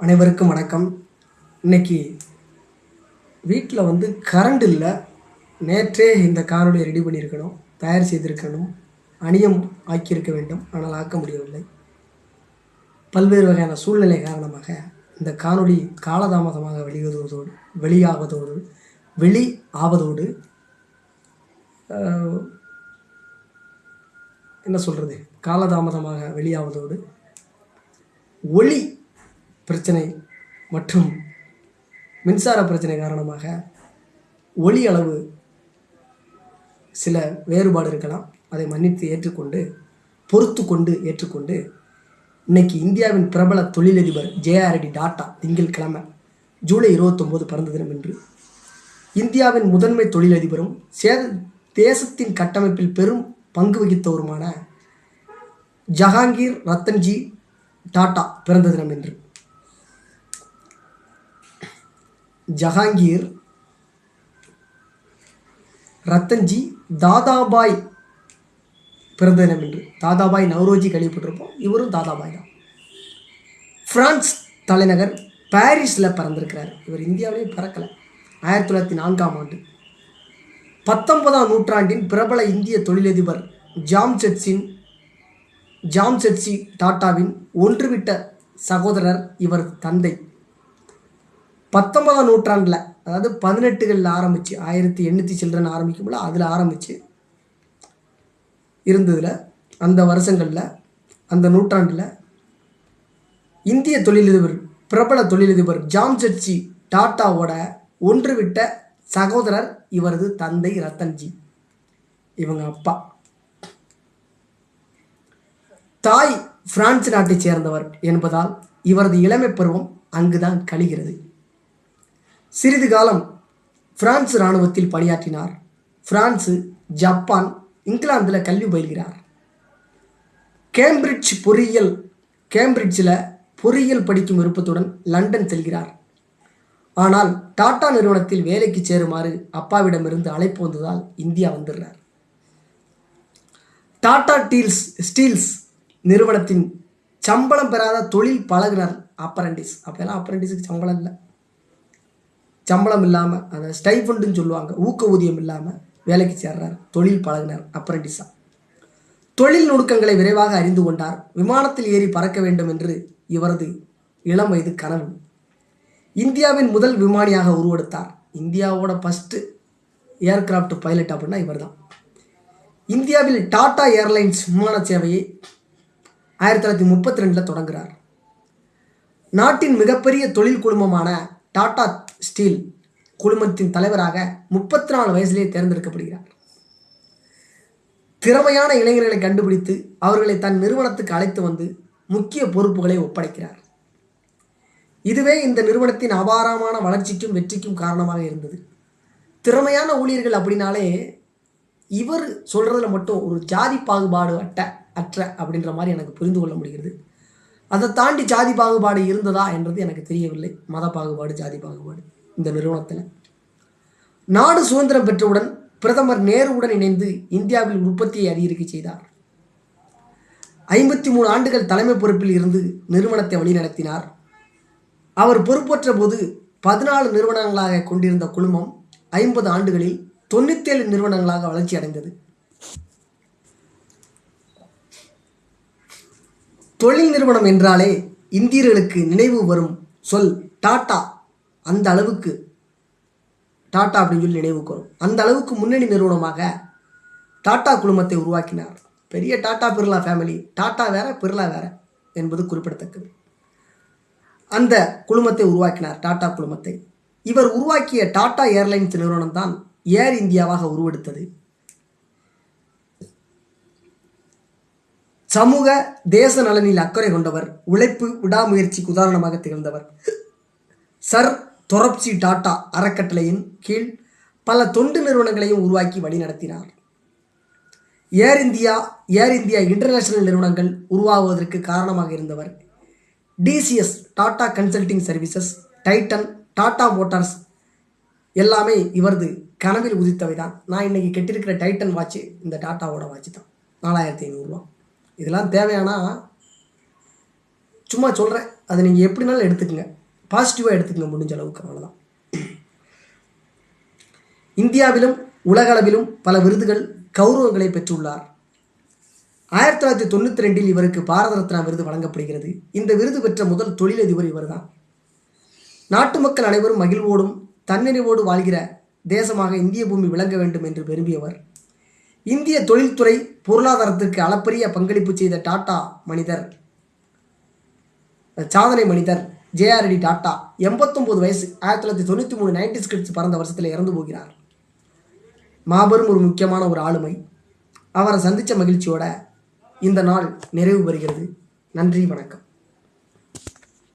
அனைவருக்கும் வணக்கம். இன்னைக்கு வீட்டில் வந்து கரண்ட் இல்லை. நேற்றே இந்த காணொலியை ரெடி பண்ணியிருக்கணும் தயார் செய்திருக்கணும் அணியம் ஆக்கியிருக்க வேண்டும். ஆனால் ஆக்க முடியவில்லை. பல்வேறு வகையான சூழ்நிலை காரணமாக இந்த காணொளி காலதாமதமாக வெளிவருவதோடு வெளியாவதோடு வெளி ஆவதோடு என்ன சொல்கிறது காலதாமதமாக வெளியாவதோடு ஒளி பிரச்சனை மற்றும் மின்சார பிரச்சனை காரணமாக ஒளி அளவு சில வேறுபாடு இருக்கலாம். அதை மன்னித்து ஏற்றுக்கொண்டு பொறுத்து கொண்டு ஏற்றுக்கொண்டு இன்னைக்கு இந்தியாவின் பிரபல தொழிலதிபர் ஜேஆர்டி டாட்டா திங்கட்கிழமை ஜூலை இருபத்தொம்போது பிறந்த தினம் என்று இந்தியாவின் முதன்மை தொழிலதிபரும் சேத தேசத்தின் கட்டமைப்பில் பெரும் பங்கு வகித்தவருமான ஜஹாங்கீர் ரத்தன்ஜி டாட்டா பிறந்த தினம் என்று ஜஹாங்கீர் ரத்தன்ஜி தாதாபாய் பிறந்த தினம் என்று. தாதாபாய் நவ்ரோஜி கேள்விப்பட்டிருப்போம். இவரும் தாதாபாய் தான். பிரான்ஸ் தலைநகர் பாரிஸில் பிறந்திருக்கிறார். இவர் இந்தியாவிலேயே பிறக்கலை. ஆயிரத்தி தொள்ளாயிரத்தி நான்காம் ஆண்டு. பத்தொன்பதாம் நூற்றாண்டின் பிரபல இந்திய தொழிலதிபர் ஜாம்செட்ஸின் ஜாம்செட்ஸி டாட்டாவின் ஒன்றுவிட்ட சகோதரர் இவர் தந்தை. பத்தொன்பதாம் நூற்றாண்டில் அதாவது பதினெட்டுகளில் ஆரம்பித்து ஆயிரத்தி எண்ணூற்றி சில்ட்ரன் ஆரம்பிக்கும்போது அதில் ஆரம்பித்து இருந்ததில் அந்த வருஷங்களில் அந்த நூற்றாண்டில் இந்திய தொழிலதிபர் பிரபல தொழிலதிபர் ஜாம்செட்ஸி டாட்டாவோட ஒன்றுவிட்ட சகோதரர் இவரது தந்தை ரத்தன்ஜி. இவங்க அப்பா. தாய் பிரான்ஸ் நாட்டைச் சேர்ந்தவர் என்பதால் இவரது இளமை பருவம் அங்குதான் கழிகிறது. சிறிது காலம் பிரான்ஸ் இராணுவத்தில் பணியாற்றினார். பிரான்சு ஜப்பான் இங்கிலாந்தில் கல்வி பயில்கிறார். கேம்பிரிட்ஜ் பொறியியல் கேம்பிரிட்ஜில் பொறியியல் படிக்கும் விருப்பத்துடன் லண்டன் செல்கிறார். ஆனால் டாடா நிறுவனத்தில் வேலைக்கு சேருமாறு அப்பாவிடமிருந்து அழைப்பு வந்ததால் இந்தியா வந்துடுறார். டாடா டீல்ஸ் ஸ்டீல்ஸ் நிறுவனத்தின் சம்பளம் பெறாத தொழில் பழகுனர் அப்ரண்டிஸ் அப்போல்லாம் அப்ரண்டிஸுக்கு சம்பளம் இல்லை. சம்பளம் இல்லாமல் அந்த ஸ்டைஃபண்டுன்னு சொல்லுவாங்க ஊக்க ஊதியம் இல்லாமல் வேலைக்கு சேர்றார் தொழில் பழகினார் அப்ரண்டிஸாக தொழில் நுணுக்கங்களை விரைவாக அறிந்து கொண்டார் விமானத்தில் ஏறி பறக்க வேண்டும் என்று இவரது இளம் வயது கனவு. இந்தியாவின் முதல் விமானியாக உருவெடுத்தார். இந்தியாவோட ஃபஸ்ட்டு ஏர்கிராஃப்ட் பைலட் அப்படின்னா இவர்தான். இந்தியாவில் டாடா ஏர்லைன்ஸ் விமான சேவையை ஆயிரத்தி தொள்ளாயிரத்தி முப்பத்தி ரெண்டில் தொடங்குகிறார் நாட்டின் மிகப்பெரிய தொழில் குழுமமான டாடா ஸ்டீல் குழுமத்தின் தலைவராக முப்பத்தி நாலு வயசுலேயே தேர்ந்தெடுக்கப்படுகிறார். திறமையான இளைஞர்களை கண்டுபிடித்து அவர்களை தன் நிறுவனத்துக்கு அழைத்து வந்து முக்கிய பொறுப்புகளை ஒப்படைக்கிறார். இதுவே இந்த நிறுவனத்தின் அபாரமான வளர்ச்சிக்கும் வெற்றிக்கும் காரணமாக இருந்தது. திறமையான ஊழியர்கள் அப்படின்னாலே இவர் சொல்கிறதுல மட்டும் ஒரு ஜாதி பாகுபாடு அட்ட அற்ற அப்படின்ற மாதிரி எனக்கு புரிந்து கொள்ள முடிகிறது. அதை தாண்டி ஜாதி பாகுபாடு இருந்ததா என்றது எனக்கு தெரியவில்லை. மத பாகுபாடு ஜாதி பாகுபாடு இந்த நிறுவனத்தில். நாடு சுதந்திரம் பெற்றவுடன் பிரதமர் நேருவுடன் இணைந்து இந்தியாவில் உற்பத்தியை அதிகரிக்க செய்தார். ஐம்பத்தி மூணு ஆண்டுகள் தலைமை பொறுப்பில் இருந்து நிறுவனத்தை வழிநடத்தினார். அவர் பொறுப்பேற்ற போது பதினாலு நிறுவனங்களாக கொண்டிருந்த குழுமம் ஐம்பது ஆண்டுகளில் தொண்ணூத்தேழு நிறுவனங்களாக வளர்ச்சி அடைந்தது. தொழில் நிறுவனம் என்றாலே இந்தியர்களுக்கு நினைவு வரும் சொல் டாட்டா. அந்த அளவுக்கு. டாட்டா அப்படின்னு சொல்லி நினைவுக்கு வரும். அந்த அளவுக்கு முன்னணி நிறுவனமாக டாடா குழுமத்தை உருவாக்கினார். பெரிய டாட்டா பிர்லா ஃபேமிலி டாட்டா வேற பிர்லா வேற என்பது குறிப்பிடத்தக்கது. அந்த குழுமத்தை உருவாக்கினார் டாடா குழுமத்தை. இவர் உருவாக்கிய டாடா ஏர்லைன்ஸ் நிறுவனம் தான் ஏர் இந்தியாவாக உருவெடுத்தது. சமூக தேச நலனில் அக்கறை கொண்டவர் உழைப்பு விடாமுயற்சிக்கு உதாரணமாக திகழ்ந்தவர். சர் தொரப்சி டாட்டா அறக்கட்டளையின் கீழ் பல தொண்டு நிறுவனங்களையும் உருவாக்கி வழிநடத்தினார். Air India Air India International நிறுவனங்கள் உருவாகுவதற்கு காரணமாக இருந்தவர். TCS Tata Consultancy Services Titan Tata Motors எல்லாமே இவரது கனவில் உதித்தவை தான் நான் இன்றைக்கி கெட்டிருக்கிற டைட்டன் வாட்ச்சு இந்த டாட்டாவோட வாட்ச் தான். நாலாயிரத்தி ஐநூறுரூவா இதெல்லாம் தேவையானா? சும்மா சொல்கிறேன் அதை நீங்கள் எப்படினாலும் எடுத்துக்கங்க. பாசிட்டிவாக எடுத்துக்கங்க முடிஞ்ச அளவுக்கு. அவ்வளோதான் இந்தியாவிலும் உலகளவிலும் பல விருதுகள் கௌரவங்களை பெற்றுள்ளார். ஆயிரத்தி தொள்ளாயிரத்தி தொண்ணூற்றி ரெண்டில் இவருக்கு பாரத ரத்னா விருது வழங்கப்படுகிறது. இந்த விருது பெற்ற முதல் தொழிலதிபர் இவர்தான். நாட்டு மக்கள் அனைவரும் மகிழ்வோடும் தன்னிறைவோடு வாழ்கிற தேசமாக இந்திய பூமி விளங்க வேண்டும் என்று விரும்பியவர் இந்திய தொழில்துறை பொருளாதாரத்திற்கு அளப்பரிய பங்களிப்பு செய்த டாடா மனிதர். சாதனை மனிதர் ஜேஆர்டி டாட்டா எண்பத்தொம்போது வயசு ஆயிரத்தி தொள்ளாயிரத்தி தொண்ணூற்றி மூணு நைன்டி ஸ்கிரிப்ட்ஸ் பறந்த வருஷத்தில் இறந்து போகிறார். மாபெரும் ஒரு முக்கியமான ஒரு ஆளுமை. அவரை சந்தித்த மகிழ்ச்சியோட இந்த நாள் நிறைவு பெறுகிறது. நன்றி வணக்கம்.